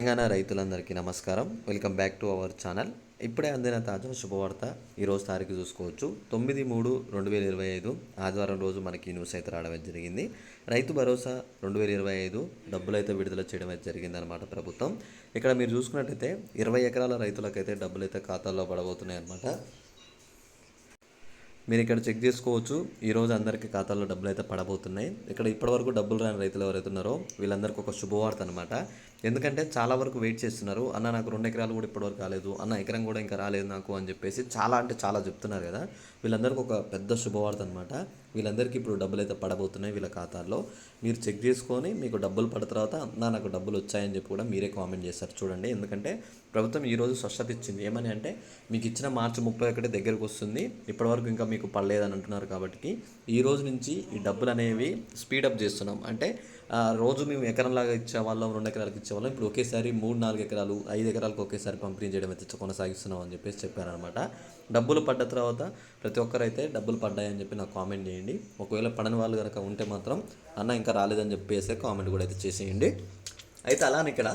తెలంగాణ రైతులందరికీ నమస్కారం. Welcome back to our channel. ఇప్పుడే అందిన తాజా శుభవార్త ఈరోజు తారీఖు చూసుకోవచ్చు. తొమ్మిది మూడు రెండు వేల ఇరవై ఐదు ఆదివారం రోజు మనకి న్యూస్ అయితే రావడం జరిగింది. రైతు భరోసా రెండు వేల ఇరవై ఐదు డబ్బులు అయితే విడుదల చేయడం అయితే జరిగిందనమాట ప్రభుత్వం. ఇక్కడ మీరు చూసుకున్నట్టయితే ఇరవై ఎకరాల రైతులకైతే డబ్బులైతే ఖాతాల్లో పడబోతున్నాయి అనమాట మీరు ఇక్కడ చెక్ చేసుకోవచ్చు. ఈరోజు అందరికీ ఖాతాల్లో డబ్బులు అయితే పడబోతున్నాయి. ఇక్కడ ఇప్పటివరకు డబ్బులు రాని రైతులు ఎవరైతే ఉన్నారో వీళ్ళందరికీ ఒక శుభవార్త అనమాట ఎందుకంటే చాలా వరకు వెయిట్ చేస్తున్నారు. అన్న నాకు రెండు ఎకరాలు కూడా ఇప్పటివరకు రాలేదు. అన్న ఎకరం కూడా ఇంకా రాలేదు నాకు అని చెప్పేసి చాలా అంటే చాలా చెప్తున్నారు కదా. వీళ్ళందరికీ ఒక పెద్ద శుభవార్త అనమాట వీళ్ళందరికీ ఇప్పుడు డబ్బులు అయితే పడబోతున్నాయి వీళ్ళ ఖాతాల్లో. మీరు చెక్ చేసుకొని మీకు డబ్బులు పడిన తర్వాత అన్న నాకు డబ్బులు వచ్చాయని చెప్పి కూడా మీరే కామెంట్ చేస్తారు చూడండి. ఎందుకంటే ప్రభుత్వం ఈరోజు స్వచ్ఛత ఇచ్చింది. ఏమని అంటే మీకు ఇచ్చిన మార్చి ముప్పై ఒకటి దగ్గరకు వస్తుంది. ఇప్పటివరకు ఇంకా మీకు పడలేదని అంటున్నారు కాబట్టి ఈ రోజు నుంచి ఈ డబ్బులు అనేవి స్పీడప్ చేస్తున్నాం. అంటే రోజు మేము ఎకరంలాగా ఇచ్చేవాళ్ళం రెండు ఎకరాలకు ఇచ్చేవాళ్ళం ఇప్పుడు ఒకేసారి మూడు నాలుగు ఎకరాలు ఐదు ఎకరాలకు ఒకేసారి పంపిణీ చేయడం అయితే కొనసాగిస్తున్నాం అని చెప్పేసి చెప్పారనమాట డబ్బులు పడ్డ తర్వాత ప్రతి ఒక్కరైతే డబ్బులు పడ్డాయని చెప్పి నాకు కామెంట్ చేయండి. ఒకవేళ పడని వాళ్ళు కనుక ఉంటే మాత్రం అన్న ఇంకా రాలేదని చెప్పేసి కామెంట్ కూడా అయితే చేసేయండి. అయితే అలానే ఇక్కడ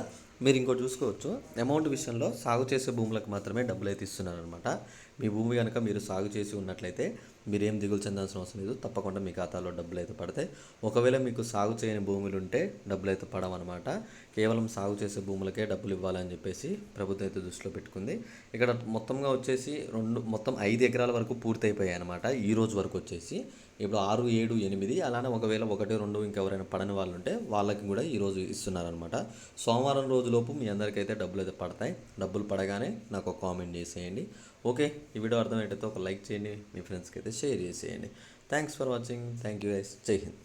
మీరు ఇంకోటి చూసుకోవచ్చు. అమౌంట్ విషయంలో సాగు చేసే భూములకు మాత్రమే డబ్బులు అయితే ఇస్తున్నారనమాట మీ భూమి కనుక మీరు సాగు చేసి ఉన్నట్లయితే మీరేం దిగులు చెందాల్సిన అవసరం లేదు. తప్పకుండా మీ ఖాతాలో డబ్బులు అయితే పడతాయి. ఒకవేళ మీకు సాగు చేయని భూములు ఉంటే డబ్బులు అయితే పడవన్నమాట. కేవలం సాగు చేసే భూములకే డబ్బులు ఇవ్వాలని చెప్పేసి ప్రభుత్వం అయితే దృష్టిలో పెట్టుకుంది. ఇక్కడ మొత్తంగా వచ్చేసి రెండు మొత్తం ఐదు ఎకరాల వరకు పూర్తయిపోయాయి అనమాట ఈ రోజు వరకు వచ్చేసి. ఇప్పుడు ఆరు ఏడు ఎనిమిది అలానే ఒకవేళ ఒకటి రెండు ఇంకెవరైనా పడని వాళ్ళు ఉంటే వాళ్ళకి కూడా ఈరోజు ఇస్తున్నారనమాట సోమవారం రోజులోపు మీ అందరికైతే డబ్బులు అయితే పడతాయి. డబ్బులు పడగానే నాకు ఒక కామెంట్ చేసేయండి. ఓకే. ఈ వీడియో అర్థమయ్యేటైతే ఒక లైక్ చేయండి మీ ఫ్రెండ్స్కి అయితే షేర్ చేసేయండి. Thanks for watching thank you guys జై హింద్